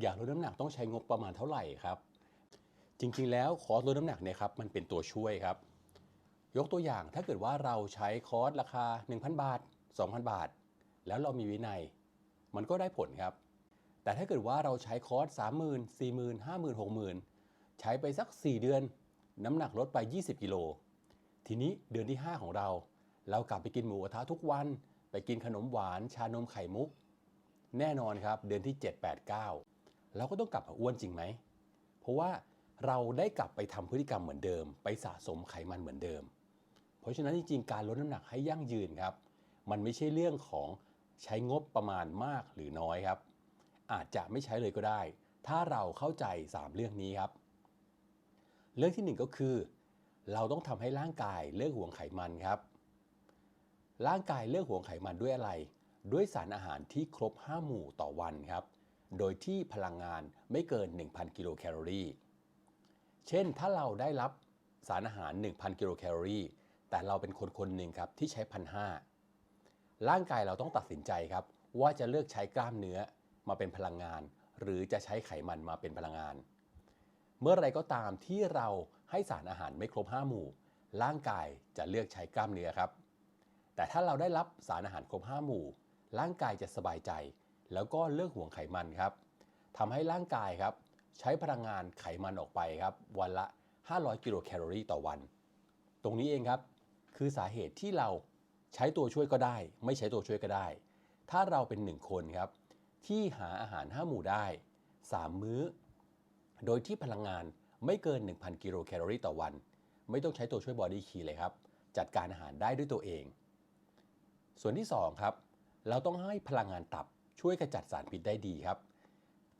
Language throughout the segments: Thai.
อยากลดน้ำหนักต้องใช้งบประมาณเท่าไหร่ครับ จริงๆ แล้วคอร์สลดน้ำหนักเนี่ยครับมันเป็นตัวช่วยครับ ยกตัวอย่างถ้าเกิดว่าเราใช้คอร์สราคา 1,000 บาท 2,000 บาท แล้วเรามีวินัย มันก็ได้ผลครับ แต่ถ้าเกิดว่าเราใช้คอร์ส30,000 40,000 50,000 60,000 ใช้ไปสัก 4 เดือน น้ำหนักลดไป 20 กิโล ทีนี้เดือนที่ 5 ของเรา เรากลับไปกินหมูกระทะทุกวัน ไปกินขนมหวาน ชานมไข่มุก แน่นอนครับ เดือนที่ 7 8 9 เราก็ต้องกลับมาอ้วนจริงไหม เพราะว่าเราได้กลับไปทำพฤติกรรมเหมือนเดิม ไปสะสมไขมันเหมือนเดิม เพราะฉะนั้นจริงๆการลดน้ำหนักให้ยั่งยืนครับ มันไม่ใช่เรื่องของใช้งบประมาณมากหรือน้อยครับ อาจจะไม่ใช้เลยก็ได้ ถ้าเราเข้าใจ 3 เรื่องนี้ครับ เรื่องที่ 1 ก็คือ เราต้องทำให้ร่างกายเลิกห่วงไขมันครับ ร่างกายเลิกห่วงไขมันด้วยอะไร ด้วยสารอาหารที่ครบ 5 หมู่ต่อวันครับ โดยที่พลังงานไม่เกิน 1,000 กิโลแคลอรี่ เช่นถ้าเราได้รับสารอาหาร 1,000 กิโลแคลอรี่ แต่เราเป็นคนคนหนึ่งครับที่ใช้พันห้าร่างกายเราต้องตัดสินใจครับ ว่าจะเลือกใช้กล้ามเนื้อมาเป็นพลังงาน หรือจะใช้ไขมันมาเป็นพลังงาน เมื่อไรก็ตามที่เราให้สารอาหารไม่ครบ 5 หมู่ ร่างกายจะเลือกใช้กล้ามเนื้อครับ แต่ถ้าเราได้รับสารอาหารครบ 5 หมู่ ร่างกายจะสบายใจ แล้วก็เลิกห่วงไขมันครับทำให้ร่างกายครับใช้พลังงานไขมันออกไปครับวันละ 500 กิโลแคลอรี่ต่อวัน ตรงนี้เองครับคือสาเหตุที่เราใช้ตัวช่วยก็ได้ ไม่ใช้ตัวช่วยก็ได้ ถ้าเราเป็นหนึ่งคนครับที่หาอาหาร 5 หมู่ได้ 3 มื้อ โดยที่พลังงานไม่เกิน 1,000 กิโลแคลอรี่ต่อวัน ไม่ต้องใช้ตัวช่วยบอดี้คีเลยครับ จัดการอาหารได้ด้วยตัวเอง ส่วนที่ 2 ครับ เราต้องให้พลังงานตับ ช่วยกระจัดสารพิษได้ดีครับ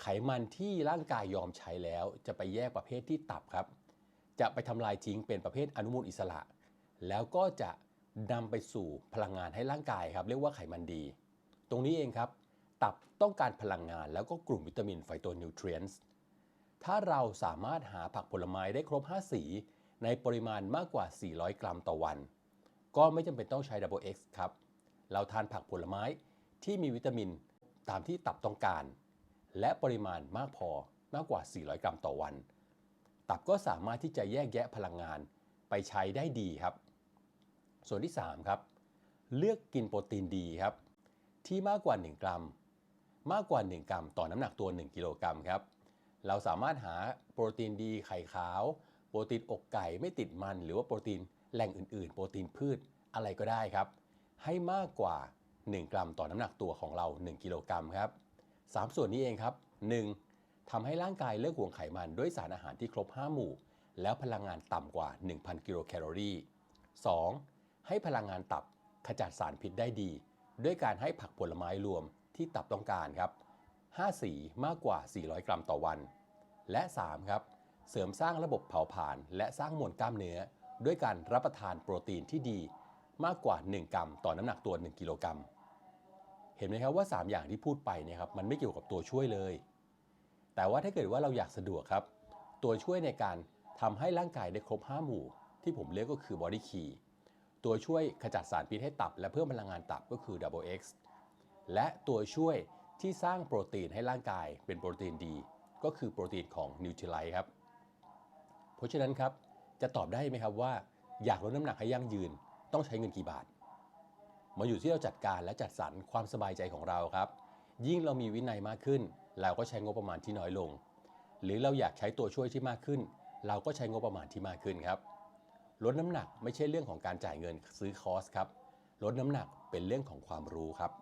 ไขมันที่ร่างกายยอมใช้แล้ว จะไปแยกประเภทที่ตับครับ จะไปทำลายทิ้งเป็นประเภทอนุมูลอิสระ แล้วก็จะนำไปสู่พลังงานให้ร่างกายครับ เรียกว่าไขมันดี ตรงนี้เองครับ ตับต้องการพลังงานแล้วก็กลุ่มวิตามินไฟโตนิวทรีนส์ถ้าเราสามารถหาผักผลไม้ได้ครบ 5 สี ในปริมาณมากกว่า 400 กรัมต่อวัน ก็ไม่จำเป็นต้องใช้ Double X ครับ เราทานผักผลไม้ที่มีวิตามิน ตามที่ตับต้องการ และปริมาณมากพอมากกว่า 400 กรัมต่อวัน ตับก็สามารถที่จะแยกแยะพลังงานไปใช้ได้ดีครับ ส่วนที่ 3 ครับ เลือกกินโปรตีนดีครับ ที่มากกว่า 1 กรัม มากกว่า 1 กรัม ต่อน้ำหนักตัว 1 กิโลกรัมครับ เราสามารถหาโปรตีนดีไข่ขาว โปรตีนอกไก่ไม่ติดมัน หรือว่าโปรตีนแหล่งอื่น ๆ โปรตีนพืชอะไรก็ได้ครับ ให้มากกว่า 1 กรัมต่อน้ำหนักตัวของเรา 1 กิโลกรัมครับ3ส่วนนี้เองครับ 1. ทำให้ร่างกายเลิกห่วงไขมันด้วยสารอาหารที่ครบ 5 หมู่ แล้วพลังงานต่ำกว่า 1,000 กิโลแคลอรี่ 2. ให้พลังงานตับขจัดสารพิษได้ดี ด้วยการให้ผักผลไม้รวมที่ตับต้องการครับ 5 สีมากกว่า 400 กรัมต่อวัน และ 3 ครับ เสริมสร้างระบบเผาผลาญและสร้างมวลกล้ามเนื้อ ด้วยการรับประทานโปรตีนที่ดี มากกว่า 1 กรัมต่อน้ำหนักตัว 1 กิโลกรัม เห็นไหมครับว่า 3 อย่างที่พูดไปเนี่ยครับมันไม่เกี่ยวกับตัวช่วยเลย แต่ว่าถ้าเกิดว่าเราอยากสะดวกครับ ตัวช่วยในการทำให้ร่างกายได้ครบ 5 หมู่ ที่ผมเรียกก็คือ Body Key ตัวช่วยขจัดสารพิษให้ตับ และเพิ่มพลังงานตับก็คือ Double X และตัวช่วยที่สร้างโปรตีนให้ร่างกายเป็นโปรตีนดี ก็คือโปรตีนของ n u t r i l i t e ครับ เพราะฉะนั้นครับจะตอบได้ไหมครับว่า อยากลดน้ำหนักให้ยั่งยืนต้องใช้เงินกี่บาท มาอยู่ที่เราจัดการและจัดสรรความสบายใจของเราครับ ยิ่งเรามีวินัยมากขึ้น เราก็ใช้งบประมาณที่น้อยลง หรือเราอยากใช้ตัวช่วยที่มากขึ้น เราก็ใช้งบประมาณที่มากขึ้นครับลดน้ำหนักไม่ใช่เรื่องของการจ่ายเงินซื้อคอร์สครับลดน้ำหนักเป็นเรื่องของความรู้ครับ